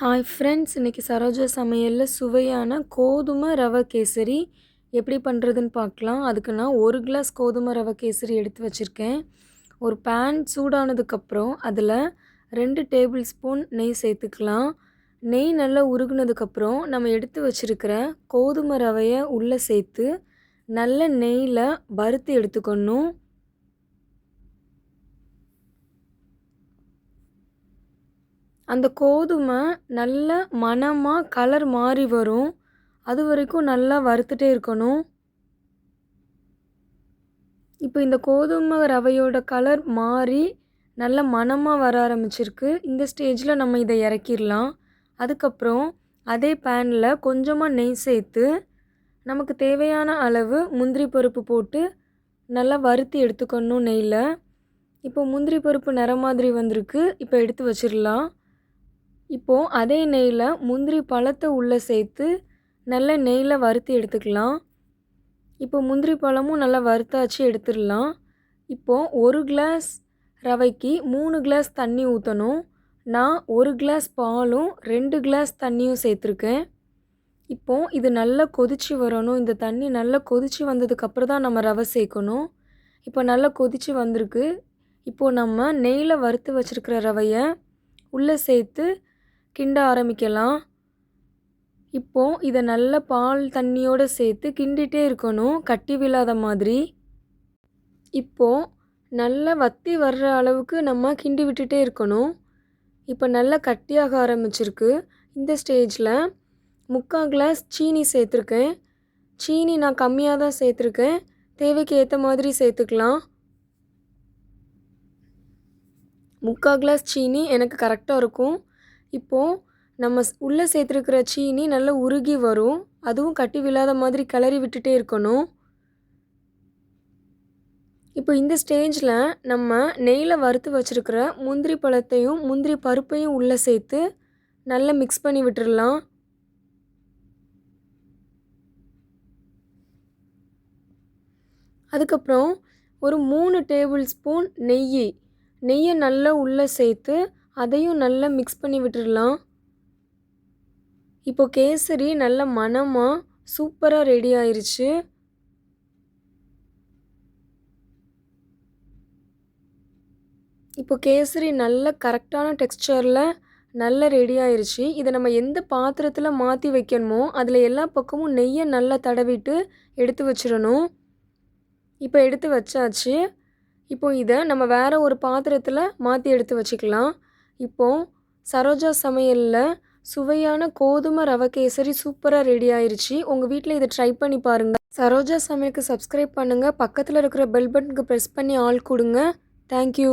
Hi friends இன்றைக்கி சரோஜா சமையலில் சுவையான கோதுமை ரவை கேசரி. எப்படி பண்ணுறதுன்னு பார்க்கலாம். அதுக்கு நான் ஒரு கிளாஸ் கோதுமை ரவை கேசரி எடுத்து வச்சுருக்கேன். ஒரு பேன் சூடானதுக்கப்புறம் அதில் ரெண்டு டேபிள் ஸ்பூன் நெய் சேர்த்துக்கலாம். நெய் நல்லா உருகுனதுக்கப்புறம் நம்ம எடுத்து வச்சுருக்கிற கோதுமை ரவையை உள்ளே சேர்த்து நல்ல நெய்யில் வறுத்து எடுத்துக்கணும். அந்த கோதுமை நல்ல மணமாக கலர் மாறி வரும். அது வரைக்கும் நல்லா வறுத்துட்டே இருக்கணும். இப்போ இந்த கோதுமை ரவையோட கலர் மாறி நல்ல மணமாக வர ஆரம்பிச்சிருக்கு. இந்த ஸ்டேஜில் நம்ம இதை இறக்கிடலாம். அதுக்கப்புறம் அதே பேனில் கொஞ்சமாக நெய் சேர்த்து நமக்கு தேவையான அளவு முந்திரி பருப்பு போட்டு நல்லா வறுத்து எடுத்துக்கணும் நெய்யில் இப்போ முந்திரி பருப்பு நிற மாதிரி வந்திருக்கு. இப்போ எடுத்து வச்சிடலாம். இப்போது அதே நெய்யில் முந்திரி பழத்தை உள்ளே சேர்த்து நல்ல நெய்யில் வறுத்து எடுத்துக்கலாம். இப்போ முந்திரி பழமும் நல்லா வறுத்தாச்சு எடுத்துடலாம். இப்போது ஒரு கிளாஸ் ரவைக்கு மூணு கிளாஸ் தண்ணி ஊற்றணும் நான் ஒரு கிளாஸ் பாலும் ரெண்டு கிளாஸ் தண்ணியும் சேர்த்துருக்கேன். இப்போது இது நல்லா கொதித்து வரணும். இந்த தண்ணி நல்லா கொதித்து வந்ததுக்கப்புறம் தான் நம்ம ரவை சேர்க்கணும். இப்போ நல்லா கொதித்து வந்திருக்கு. இப்போது நம்ம நெய்யில் வறுத்து வச்சுருக்கிற ரவையை உள்ளே சேர்த்து கிண்ட ஆரம்பிக்கலாம். இப்போது இதை நல்ல பால் தண்ணியோடு சேர்த்து கிண்டிகிட்டே இருக்கணும். கட்டி விழாத மாதிரி. இப்போது நல்லா வத்தி வர்ற அளவுக்கு நம்ம கிண்டி விட்டுட்டே இருக்கணும். இப்போ நல்லா கட்டியாக ஆரம்பிச்சிருக்கு. இந்த ஸ்டேஜில் முக்கால் கிளாஸ் சீனி சேர்த்துருக்கேன். சீனி நான் கம்மியாக தான் சேர்த்துருக்கேன். தேவைக்கு ஏற்ற மாதிரி சேர்த்துக்கலாம். முக்கால் கிளாஸ் சீனி எனக்கு கரெக்டாக இருக்கும். இப்போது நம்ம உள்ளே சேர்த்துருக்கிற சீனி நல்லா உருகி வரும். அதுவும் கட்டி விழாத மாதிரி கிளறி விட்டுட்டே இருக்கணும். இப்போ இந்த ஸ்டேஜில் நம்ம நெய்யில் வறுத்து வச்சுருக்கிற முந்திரி பழத்தையும் முந்திரி பருப்பையும் உள்ளே சேர்த்து நல்லா மிக்ஸ் பண்ணி விட்டுடலாம் அதுக்கப்புறம் ஒரு மூணு டேபிள் ஸ்பூன் நெய். நெய்யை நல்லா உள்ளே சேர்த்து அதையும் நல்லா மிக்ஸ் பண்ணி விட்டுடலாம் இப்போ கேசரி நல்ல மணமாக சூப்பராக ரெடி ஆயிடுச்சு இப்போ கேசரி நல்ல கரெக்டான டெக்ஸ்டரில் நல்ல ரெடி ஆயிடுச்சு இதை நம்ம எந்த பாத்திரத்தில் மாற்றி வைக்கணுமோ அதில் எல்லா பக்கமும் நெய்யை நல்லா தடவிட்டு எடுத்து வச்சிடணும். இப்போ எடுத்து வச்சாச்சு. இப்போ இதை நம்ம வேறு ஒரு பாத்திரத்தில் மாற்றி எடுத்து வச்சுக்கலாம். இப்போது சரோஜா சமையலில் சுவையான கோதுமை ரவை கேசரி சூப்பராக ரெடி ஆயிடுச்சு உங்கள் வீட்டில் இதை ட்ரை பண்ணி பாருங்கள் சரோஜா சமையலுக்கு சப்ஸ்கிரைப் பண்ணுங்கள் பக்கத்தில் இருக்கிற பெல் பட்டனுக்கு ப்ரெஸ் பண்ணி ஆள் கொடுங்க. தேங்க்யூ